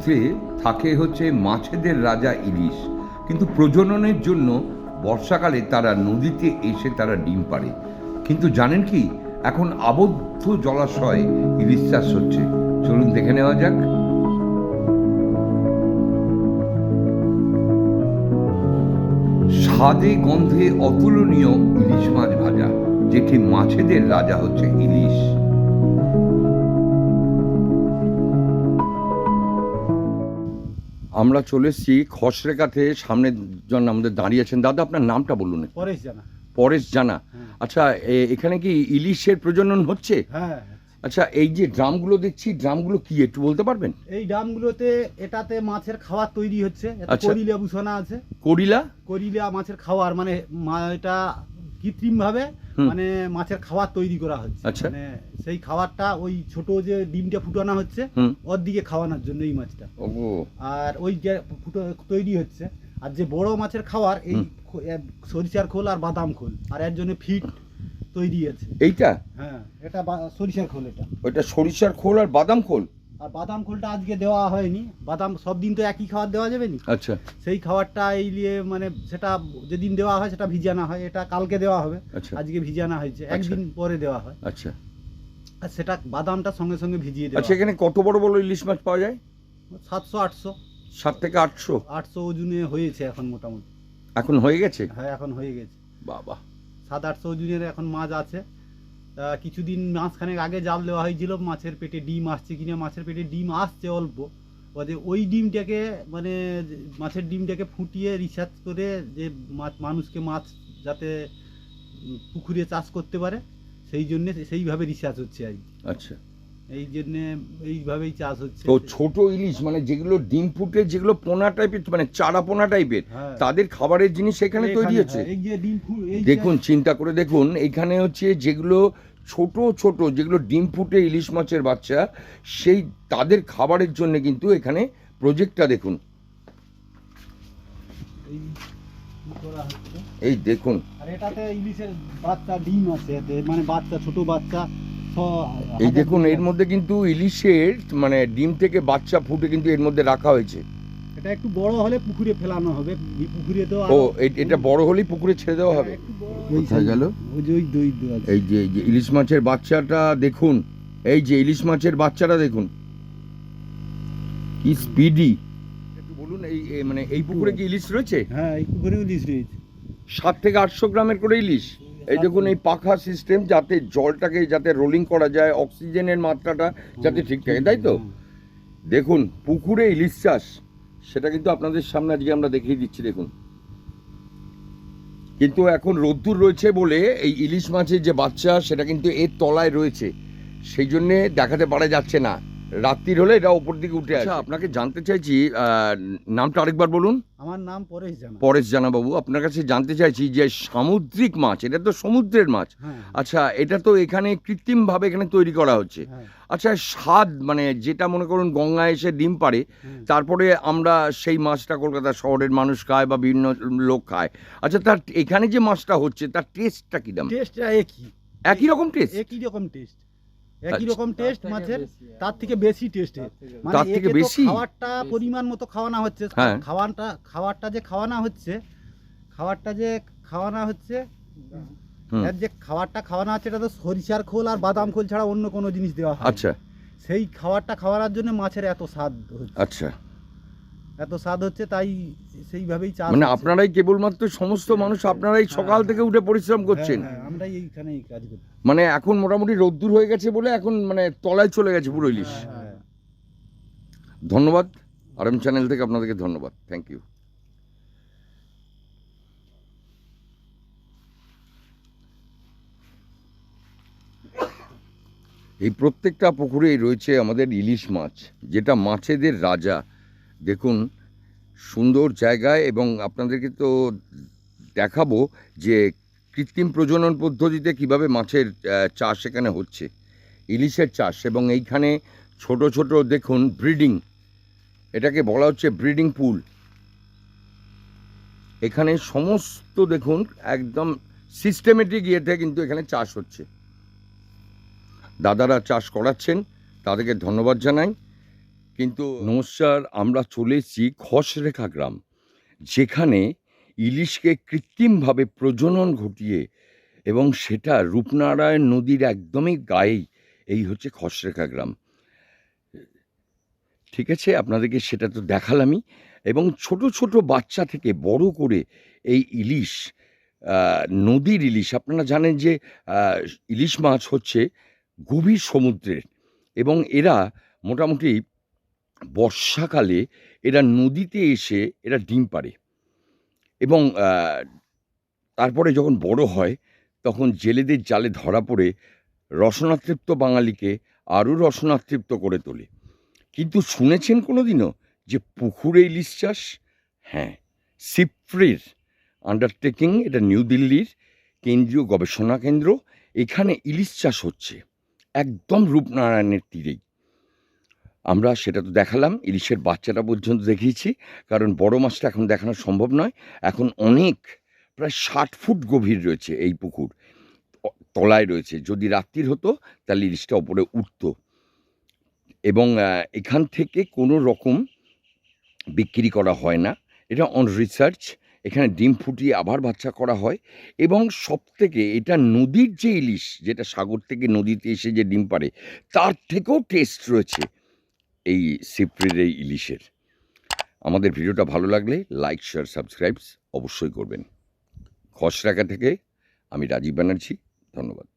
সমুদ্রে থাকে হচ্ছে মাছেদের রাজা ইলিশ। কিন্তু প্রজননের জন্য বর্ষাকালে তারা নদীতে এসে তারা ডিম পাড়ে। কিন্তু জানেন কি, এখন আবদ্ধ জলাশয়ে ইলিশ চাষ হচ্ছে। চলুন দেখে নেওয়া যাক। স্বাদে, গন্ধে অতুলনীয় ইলিশ মাছ ভাজা, যেটি মাছেদের রাজা হচ্ছে ইলিশ। আমরা চলে এসেছি খসরেকাতে সামনের জন্য আমাদের দাঁড়িয়ে আছেন। দাদা আপনার নামটা বলুন পরেশ জানা। পরেশ জানা। হ্যাঁ। আচ্ছা এখানে কি ইলিশের প্রজনন হচ্ছে? হ্যাঁ আচ্ছা এই যে ড্রামগুলো দেখছি ড্রামগুলো কি একটু বলতে পারবেন? এই ডামগুলোতে এটাতে মাছের খাবার তৈরি হচ্ছে। আচ্ছা। করিলা ভূষণা আছে। করিলা? করিলা মাছের খাবার মানে এটা কৃত্রিম ভাবে হুম। মানে মাছের খাবার তৈরি করা হচ্ছে। আচ্ছা। মানে সেই খাবারটা ওই ছোট যে ডিমটা ফুটানো হচ্ছে ওর দিকে খাওয়ানোর জন্য এই মাছটা। আর ওই যে ফুটো তৈরি হচ্ছে আর যে বড় মাছের খাবার এই সরিষার খোল আর বাদাম খোল আর এর জন্য ফিট তৈরি আছে। এইটা? হ্যাঁ এটা সরিষার খোল এটা। ওইটা সরিষার খোল আর বাদাম খোল? আর বাদাম খোলটা আজকে দেওয়া হয়নি। বাদাম সব দিন তো একই খাবার দেওয়া যাবে নি? আচ্ছা। সেই খাবারটা এই নিয়ে মানে সেটা যেদিন দেওয়া হয় সেটা ভিজানো হয় এটা কালকে দেওয়া হবে। আচ্ছা। আজকে ভিজানো হয়েছে আচ্ছা। একদিন পরে দেওয়া হয়। আচ্ছা। আর সেটা বাদামটা সঙ্গে সঙ্গে ভিজিয়ে দেওয়া আচ্ছা এখানে কত বড় বড় ইলিশ মাছ পাওয়া যায়? সাতশো আটশো। সাত থেকে আটশো? আটশো ওজনে হয়েছে এখন মোটামুটি। এখন হয়ে গেছে? হ্যাঁ এখন হয়ে গেছে। বাবা। সাত আটশো ওজনের এখন মাছ আছে। কিছুদিন মাঝখানেক আগে জাল দেওয়া হয়েছিল মাছের পেটে ডিম আসছে কিনা মাছের পেটে ডিম আসছে অল্প। ওদের ওই ডিমটাকে মানে মাছের ডিমটাকে ফুটিয়ে রিসার্চ করে যে মাছ মানুষকে মাছ যাতে পুকুরে চাষ করতে পারে সেই জন্যে সেইভাবে রিসার্চ হচ্ছে আর আচ্ছা। এই জন্য এইভাবেই চাষ হচ্ছে। তো ছোট ইলিশ মানে যেগুলো ডিম ফুটে যেগুলো পোনা টাইপের মানে চারা পোনা টাইপের হ্যাঁ। তাদের খাবারের জিনিস এখানে তৈরি হচ্ছে? হ্যাঁ, এই যে ডিম ফু- এই দেখুন চিন্তা করে দেখুন এখানে হচ্ছে যেগুলো ছোট ছোট যেগুলো ডিম ফুটে ইলিশ মাছের বাচ্চা সেই তাদের খাবারের জন্য কিন্তু এখানে প্রজেক্টটা দেখুন। এই দেখুন। এটাতে ইলিশের বাচ্চা ডিম আছে মানে বাচ্চা ছোট বাচ্চা এই দেখুন এর মধ্যে কিন্তু ইলিশের মানে ডিম থেকে বাচ্চা ফুটে কিন্তু এর মধ্যে রাখা হয়েছে। এটা একটু বড় হলে পুকুরে ফেলানো হবে। এই পুকুরে তো ও এটা বড় হলেই পুকুরে ছেড়ে দেওয়া হবে? কোথায় গেল? ওই যে ওই দই দই আছে। এই যে এই যে ইলিশ মাছের বাচ্চাটা দেখুন। এই যে ইলিশ মাছের বাচ্চাটা দেখুন। কি স্পিডি একটু বলুন এই মানে এই পুকুরে কি ইলিশ রয়েছে? হ্যাঁ এই পুকুরেও ইলিশ রয়েছে। সাত থেকে আটশো গ্রামের করে ইলিশ। এই দেখুন এই পাখা সিস্টেম যাতে জলটাকে যাতে রোলিং করা যায় অক্সিজেনের মাত্রাটা যাতে ঠিক থাকে তাই তো। দেখুন পুকুরে ইলিশ চাষ। সেটা কিন্তু আপনাদের সামনে আজকে আমরা দেখিয়ে দিচ্ছি, দেখুন। কিন্তু এখন রোদ্দুর রয়েছে বলে এই ইলিশ মাছের যে বাচ্চা, সেটা কিন্তু এর তলায় রয়েছে। সেই জন্যে দেখাতে পারা যাচ্ছে না। রাত্রির হলে এটা ওপর দিকে উঠে আসে আপনাকে জানতে চাইছি নামটা আরেকবার বলুন। আমার নাম পরেশ জানা। পরেশ জানাবাবু আপনার কাছে জানতে চাইছি যে সামুদ্রিক মাছ এটা তো সমুদ্রের মাছ। হ্যাঁ। আচ্ছা এটা তো এখানে কৃত্রিমভাবে এখানে তৈরি করা হচ্ছে। হ্যাঁ। আচ্ছা স্বাদ মানে যেটা মনে করুন গঙ্গায় এসে ডিম পাড়ে তারপরে আমরা সেই মাছটা কলকাতা শহরের মানুষ খায় বা বিভিন্ন লোক খায়। আচ্ছা তার এখানে যে মাছটা হচ্ছে তার টেস্টটা কি দাম? টেস্টটা একই। একই রকম টেস্ট একই রকম টেস্ট একই আচ্ছা। রকম টেস্ট মাছের তার থেকে বেশি টেস্ট মানে তার থেকে বেশি? খাবারটা পরিমাণ মতো খাওয়ানো হচ্ছে হ্যাঁ। খাওয়ানটা খাবারটা যে খাওয়ানো হচ্ছে খাবারটা যে খাওয়ানো হচ্ছে। এর যে খাবারটা খাওয়ানো হচ্ছে এটা তো সরিষার খোল আর বাদাম খোল ছাড়া অন্য কোনো জিনিস দেওয়া হয় আচ্ছা সেই খাবারটা খাওয়ানোর জন্য মাছের এত স্বাদ হচ্ছে আচ্ছা এত স্বাদ হচ্ছে তাই সেইভাবেই চাষ মানে আপনারাই কেবলমাত্র সমস্ত মানুষ আপনারাই সকাল থেকে উঠে পরিশ্রম করছেন। হ্যাঁ, হ্যাঁ, আমরাই এইখানে কাজ করি। মানে এখন মোটামুটি রোদ্দুর হয়ে গেছে বলে এখন মানে তলায় চলে গেছে পুরো ইলিশ। হ্যাঁ। ধন্যবাদ। আরএম চ্যানেল থেকে আপনাদেরকে ধন্যবাদ। থ্যাংক ইউ এই প্রত্যেকটা পুকুরেই রয়েছে আমাদের ইলিশ মাছ যেটা মাছেদের রাজা। দেখুন, সুন্দর জায়গায় এবং আপনাদেরকে তো দেখাবো যে কৃত্রিম প্রজনন পদ্ধতিতে কীভাবে মাছের চাষ এখানে হচ্ছে। ইলিশের চাষ এবং এইখানে ছোট ছোট দেখুন ব্রিডিং, এটাকে বলা হচ্ছে ব্রিডিং পুল। এখানে সমস্ত দেখুন একদম সিস্টেমেটিক ইয়েতে কিন্তু এখানে চাষ হচ্ছে। দাদারা চাষ করাচ্ছেন, তাদেরকে ধন্যবাদ জানাই। কিন্তু নমস্কার, আমরা চলে এসেছি খসরেখা গ্রাম, যেখানে ইলিশকে কৃত্রিমভাবে প্রজনন ঘটিয়ে এবং সেটা রূপনারায়ণ নদীর একদমই গায়েই, এই হচ্ছে খসরেখা গ্রাম। ঠিক আছে, আপনাদেরকে সেটা তো দেখালামই, এবং ছোট ছোট বাচ্চা থেকে বড় করে এই ইলিশ নদীর ইলিশ, আপনারা জানেন যে ইলিশ মাছ হচ্ছে গভীর সমুদ্রের, এবং এরা মোটামুটি বর্ষাকালে এরা নদীতে এসে এরা ডিম পাড়ে এবং তারপরে যখন বড় হয়, তখন জেলেদের জালে ধরা পড়ে, রসনাতৃপ্ত বাঙালিকে আরও রসনাতৃপ্ত করে তোলে। কিন্তু শুনেছেন কোনো দিনও যে পুকুরে ইলিশ চাষ? হ্যাঁ সিপ্রির আন্ডারটেকিং এটা নিউ দিল্লির কেন্দ্রীয় গবেষণা কেন্দ্র, এখানে ইলিশ চাষ হচ্ছে, একদম রূপনারায়ণের তীরেই। আমরা সেটা তো দেখালাম, ইলিশের বাচ্চাটা পর্যন্ত দেখিয়েছি, কারণ বড় মাছটা এখন দেখানো সম্ভব নয়। এখন অনেক, প্রায় ষাট ফুট গভীর রয়েছে এই পুকুর তলায় রয়েছে। যদি রাত্রির হতো, তাহলে ইলিশটা ওপরে উঠতো। এবং এখান থেকে কোনো রকম বিক্রি করা হয় না। এটা অন রিসার্চ এখানে ডিম ফুটিয়ে আবার বাচ্চা করা হয়। এবং সব থেকে এটা নদীর যে ইলিশ, যেটা সাগর থেকে নদীতে এসে যে ডিম পারে তার থেকেও টেস্ট রয়েছে। এই সিপ্রির এই ইলিশের। আমাদের ভিডিওটা ভালো লাগলে লাইক শেয়ার সাবস্ক্রাইবস অবশ্যই করবেন। খসরাকা থেকে আমি রাজীব ব্যানার্জি, ধন্যবাদ।